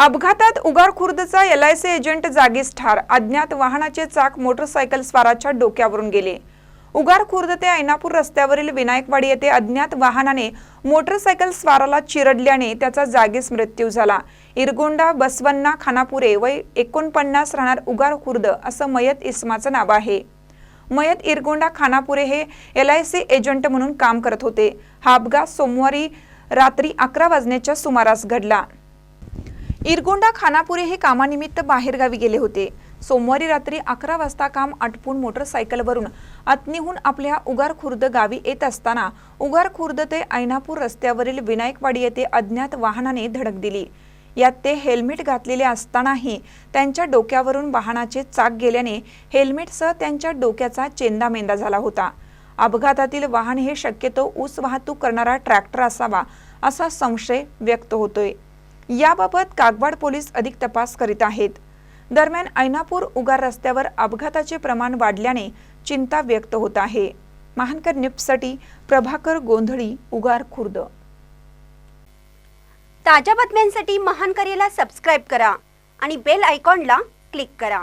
अपघातात उगार खुर्दचा L I C agent जागीच ठार. अज्ञात वाहनाचे चाक मोटरसायकल स्वाराच्या डोक्यावरून गेले. उगार खुर्द ते ऐनापूर रस्त्यावरील विनायकवाडी येथे अज्ञात वाहनाने मोटरसायकल स्वाराला चिरडल्याने त्याचा जागीच मृत्यू झाला. इरगोंडा बसवन्ना खानापुरे वय एकोणपन्नास राहणार उगार खुर्द असं मयत इस्माचं नाव आहे. मयत इरगोंडा खानापुरे हे एल आय सी एजंट म्हणून काम करत होते. हा अपघात सोमवारी रात्री अकरा वाजण्याच्या सुमारास घडला. इरगोंडा खानापुरे हे कामानिमित्त बाहेरगावी गेले होते. सोमवारी रात्री अकरा वाजता काम आटपून मोटरसायकलवरून अत्नीहून आपल्या उगार खुर्द गावी येत असताना उगार खुर्द ते ऐनापूर रस्त्यावरील विनायकवाडी येथे अज्ञात वाहनाने धडक दिली. यात ते हेल्मेट घातलेले असतानाही त्यांच्या डोक्यावरून वाहनाचे चाक गेल्याने हेल्मेटसह त्यांच्या डोक्याचा चेंदामेंदा झाला होता. अपघातातील वाहन हे शक्यतो ऊस वाहतूक करणारा ट्रॅक्टर असावा असा संशय व्यक्त होतोय. याबाबत कागवाड पोलीस अधिक तपास करीत आहेत. दरम्यान ऐनापूर उगार रस्त्यावर अपघाताचे प्रमाण वाढल्याने चिंता व्यक्त होत आहे. महानकर निप्ससाठी प्रभाकर गोंधळी उगार खुर्द. ताज्या बातम्यांसाठी महानकरीला सबस्क्राईब करा आणि बेल आयकॉनला क्लिक करा.